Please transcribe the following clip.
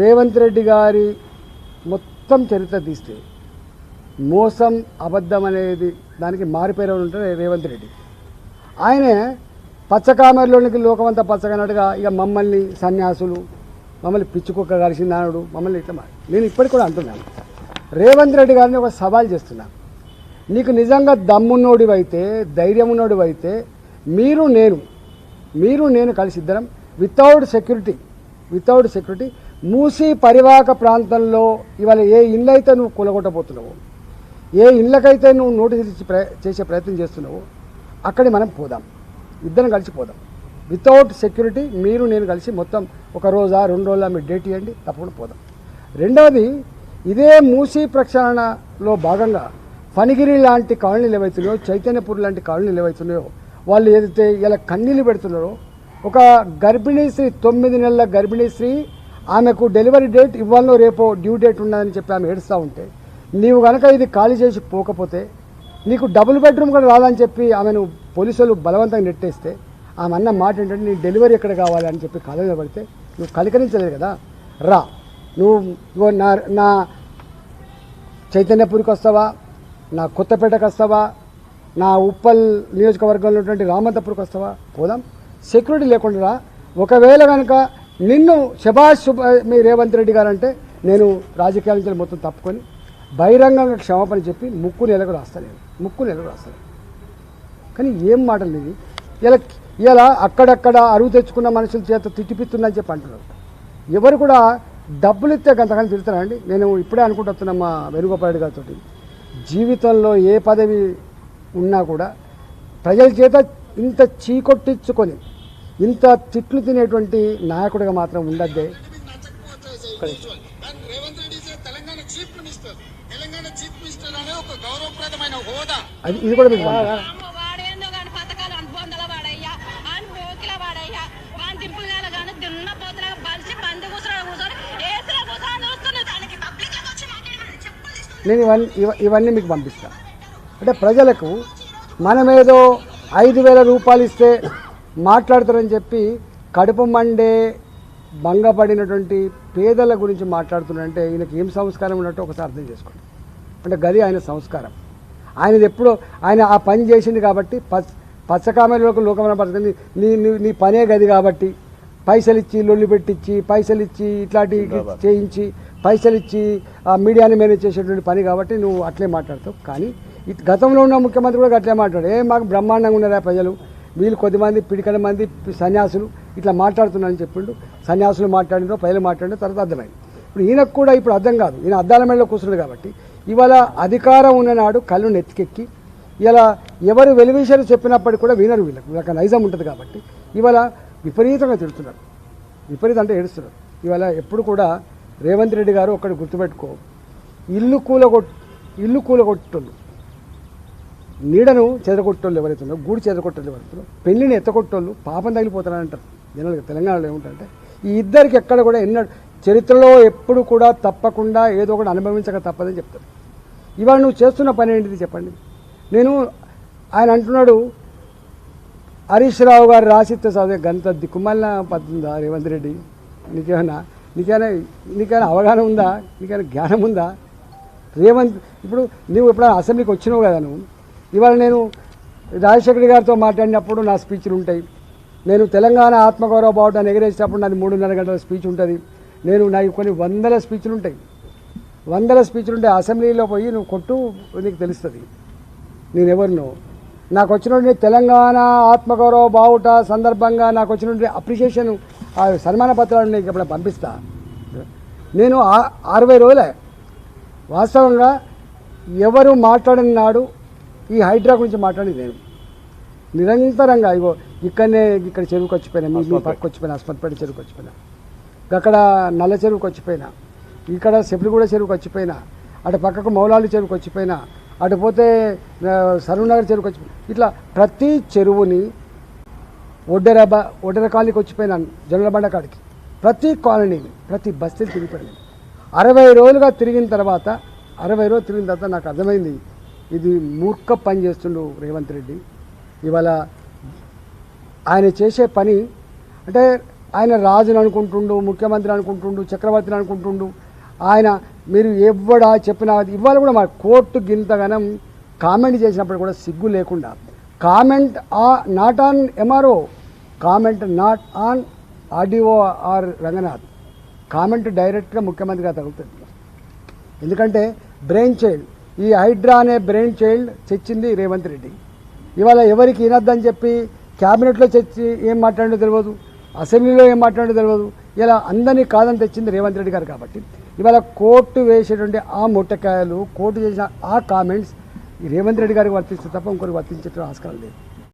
రేవంత్ రెడ్డి గారి మొత్తం చరిత్ర తీస్తే మోసం అబద్ధం అనేది దానికి మారిపోయిన ఉంటారు రేవంత్ రెడ్డి. ఆయనే పచ్చకామెరలోనికి లోకమంతా పచ్చగనట్టుగా ఇక మమ్మల్ని సన్యాసులు మమ్మల్ని పిచ్చుకుక్క కలిసిందానుడు మమ్మల్ని ఇట్లా నేను ఇప్పటికి కూడా అంటున్నాను. రేవంత్ రెడ్డి గారిని ఒక సవాల్ చేస్తున్నాను నీకు నిజంగా దమ్మున్నోడివైతే ధైర్యం ఉన్నోడివైతే మీరు నేను మీరు నేను కలిసి ఇద్దరం without security without security Musi పరివాహక ప్రాంతంలో ఇవాళ ఏ ఇళ్ళైతే నువ్వు కూలగొట్టబోతున్నావో ఏ ఇళ్ళకైతే నువ్వు నోటీస్ ఇచ్చి ప్ర చేసే ప్రయత్నం చేస్తున్నావో అక్కడి మనం పోదాం. ఇద్దరం కలిసి పోదాం. వితౌట్ సెక్యూరిటీ మీరు నేను కలిసి మొత్తం ఒక రోజా రెండు రోజుల మీరు డేట్ ఇవ్వండి తప్పకుండా పోదాం. రెండవది ఇదే మూసీ ప్రక్షాళనలో భాగంగా ఫణిగిరి లాంటి కాలనీలు ఏవైతున్నాయో చైతన్యపూర్ లాంటి కాలనీలు ఏవైతున్నాయో వాళ్ళు ఏదైతే ఇలా కన్నీళ్ళు పెడుతున్నారో ఒక గర్భిణీ స్త్రీ తొమ్మిది నెలల గర్భిణీ స్త్రీ ఆమెకు డెలివరీ డేట్ ఇవ్వాలో రేపో డ్యూ డేట్ ఉన్నదని చెప్పి ఆమె ఏడుస్తూ ఉంటే నీవు కనుక ఇది ఖాళీ చేసి పోకపోతే నీకు డబుల్ బెడ్రూమ్ కూడా రాదని చెప్పి ఆమెను పోలీసులు బలవంతంగా నెట్టేస్తే ఆమె అన్న మాట ఏంటంటే నీ డెలివరీ ఎక్కడ కావాలి అని చెప్పి కళ పడితే నువ్వు కలికరించలేదు కదా రా నువ్వు ఇగో నా నా చైతన్యపురికి వస్తావా నా కొత్తపేటకు వస్తావా నా ఉప్పల్ నియోజకవర్గంలో ఉన్నటువంటి రామంతపూర్కి వస్తావా పోదాం సెక్యూరిటీ లేకుండా రా. ఒకవేళ కనుక నిన్ను శభాష్ మీ రేవంత్ రెడ్డి గారు అంటే నేను రాజకీయాల నుంచి మొత్తం తప్పుకొని బహిరంగంగా క్షమాపణ చెప్పి ముక్కు నెలకు రాస్తాను నేను ముక్కు నెలకు రాస్తాను కానీ ఏం మాటలు ఇది ఇలా ఇలా అక్కడక్కడ అరువు తెచ్చుకున్న మనుషుల చేత తిట్టిపిస్తుందని చెప్పి అంటున్నారు. ఎవరు కూడా డబ్బులు ఇస్తే గంతకాలం తిడతారండి నేను ఇప్పుడే అనుకుంటున్నా మా వేణుగోపాల్ గారితో జీవితంలో ఏ పదవి ఉన్నా కూడా ప్రజల చేత ఇంత చీకొట్టించుకొని ఇంత తిట్లు తినేటువంటి నాయకుడిగా మాత్రం ఉండద్దే. కానీ Revanth Reddy is a Telangana chief minister Telangana chief minister అనే ఒక గౌరవప్రదమైన హోదా అది ఇది కూడా మీకు నేను ఇవన్నీ ఇవ- ఇవన్నీ మీకు పంపిస్తాను అంటే ప్రజలకు మనమేదో ఐదు వేల రూపాయలు ఇస్తే మాట్లాడతారని చెప్పి కడుపు మండే భంగపడినటువంటి పేదల గురించి మాట్లాడుతున్నారంటే ఈయనకి ఏం సంస్కారం ఉన్నట్టు ఒకసారి అర్థం చేసుకోండి. అంటే గది ఆయన సంస్కారం. ఆయనది ఎప్పుడో ఆయన ఆ పని చేసింది కాబట్టి పచ్చ పచ్చకామెలకు లోకమైన పడుతుంది నీ నీ నీ పనే గది కాబట్టి పైసలు ఇచ్చి లొల్లి పెట్టించి పైసలు ఇచ్చి ఇట్లాంటి చేయించి పైసలు ఇచ్చి ఆ మీడియాని మేనేజ్ చేసేటువంటి పని కాబట్టి నువ్వు అట్లే మాట్లాడతావు. కానీ గతంలో ఉన్న ముఖ్యమంత్రి కూడా అట్లే మాట్లాడు ఏ మాకు బ్రహ్మాండంగా ఉన్నారా ప్రజలు? వీళ్ళు కొద్దిమంది పిడికల మంది సన్యాసులు ఇట్లా మాట్లాడుతున్నారని చెప్పిండు. సన్యాసులు మాట్లాడినో ప్రజలు మాట్లాడిన తర్వాత అర్థమైంది. ఇప్పుడు ఈయనకు కూడా ఇప్పుడు అర్థం కాదు. ఈయన అద్దాల మేడలో కూర్చున్నాడు కాబట్టి ఇవాళ అధికారం ఉన్ననాడు కళ్ళు నెత్తికెక్కి ఇలా ఎవరు వెలివిషయాలు చెప్పినప్పటికీ కూడా వినరు వీళ్ళకి. వీళ్ళకి నైజం ఉంటుంది కాబట్టి ఇవాళ విపరీతంగా తిడుతున్నారు. విపరీతం అంటే ఏడుస్తున్నారు. ఇవాళ ఎప్పుడు కూడా రేవంత్ రెడ్డి గారు ఒకటి గుర్తుపెట్టుకో ఇల్లు కూలగొట్ ఇల్లు కూలగొట్టుండు. నీడను చెదరగొట్టోళ్ళు ఎవరైతే ఉన్నారో గూడు చెదరగొట్టేళ్ళు ఎవరైతే పెళ్ళిని ఎత్తగొట్టోళ్ళు పాపం తగిలిపోతారంటారు జనరల్గా తెలంగాణలో ఏముంటారంటే ఈ ఇద్దరికి ఎక్కడ కూడా ఎన్నడూ చరిత్రలో ఎప్పుడు కూడా తప్పకుండా ఏదో ఒకటి అనుభవించక తప్పదని చెప్తారు. ఇవాళ నువ్వు చేస్తున్న పని ఏంటిది చెప్పండి. నేను ఆయన అంటున్నాడు హరీష్ రావు గారు రాసిస్తే చదివే గంత దిక్కుమల్ల పద్దుందా రేవంత్ రెడ్డి? నీకేమైనా నీకైనా నీకైనా అవగాహన ఉందా? నీకైనా జ్ఞానం ఉందా? రేవంత్ ఇప్పుడు నువ్వు ఎప్పుడైనా అసెంబ్లీకి వచ్చినావు కదా నువ్వు? ఇవాళ నేను రాజశేఖర్ గారితో మాట్లాడినప్పుడు నా స్పీచ్లు ఉంటాయి. నేను తెలంగాణ ఆత్మగౌరవ బావుటాన్ని ఎగరేసినప్పుడు నాది మూడున్నర గంటల స్పీచ్ ఉంటుంది. నేను నాకు కొన్ని వందల స్పీచ్లు ఉంటాయి. వందల స్పీచ్లు ఉంటాయి అసెంబ్లీలో పోయి నువ్వు కొట్టు నీకు తెలుస్తుంది. నేను ఎవరినో. నాకు వచ్చినటువంటి తెలంగాణ ఆత్మగౌరవ బావుట సందర్భంగా నాకు వచ్చినటువంటి అప్రిషియేషన్ ఆ సన్మాన పత్రాలు నీకు ఇప్పుడు పంపిస్తా? నేను ఆ- అరవై రోజులే. వాస్తవంగా ఎవరు మాట్లాడిన నాడు ఈ హైడ్రా గురించి మాట్లాడింది నేను. నిరంతరంగా ఇగో ఇక్కడనే ఇక్కడ చెరువుకి వచ్చిపోయినా మీ మీ పక్కకు వచ్చిపోయినా అస్మత్పేట చెరువుకి వచ్చిపోయినా అక్కడ నల్ల చెరువుకి వచ్చిపోయినా ఇక్కడ సెప్లిగూడ చెరువుకి వచ్చిపోయినా అటు పక్కకు మౌలాలి చెరువుకి వచ్చిపోయినా అటు పోతే సరూనగర్ చెరువుకి వచ్చిపోయినా ఇట్లా ప్రతి చెరువుని ఒడ్డెర ఒడ్డెర కాలనీకి వచ్చిపోయినాను జొన్నలబండ కాడికి. ప్రతి కాలనీని ప్రతి బస్తీని తిరిగిపోయాను అరవై రోజులుగా తిరిగిన తర్వాత అరవై రోజులు తిరిగిన తర్వాత నాకు అర్థమైంది. ఇది మూర్ఖ పని చేస్తుండు రేవంత్ రెడ్డి. ఇవాళ ఆయన చేసే పని అంటే ఆయన రాజుని అనుకుంటుండు ముఖ్యమంత్రి అనుకుంటుండు చక్రవర్తిని అనుకుంటుండు. ఆయన మీరు ఎవ్వడా చెప్పినా ఇవాళ కూడా మా కోర్టు గింతగానం కామెంట్ చేసినప్పుడు కూడా సిగ్గు లేకుండా కామెంట్ ఆ not on MRO comment not on RDO R Ranganath. Comment డైరెక్ట్గా ముఖ్యమంత్రిగా తగులుతుంది. ఎందుకంటే బ్రెయిన్ చైల్డ్. ఈ హైడ్రా అనే బ్రెయిన్ చైల్డ్ చచ్చింది రేవంత్ రెడ్డి. ఇవాళ ఎవరికి వినొద్దని చెప్పి క్యాబినెట్లో చచ్చి ఏం మాట్లాడో తెలియదు అసెంబ్లీలో ఏం మాట్లాడో తెలియదు. ఇలా అందరినీ కాదని తెచ్చింది రేవంత్ రెడ్డి గారు కాబట్టి. ఇవాళ కోర్టు వేసేటువంటి ఆ ముట్టకాయలు కోర్టు చేసిన ఆ కామెంట్స్ రేవంత్ రెడ్డి గారికి వర్తిస్తే తప్ప ఇంకొకరికి వర్తించే ఆస్కారం లేదు.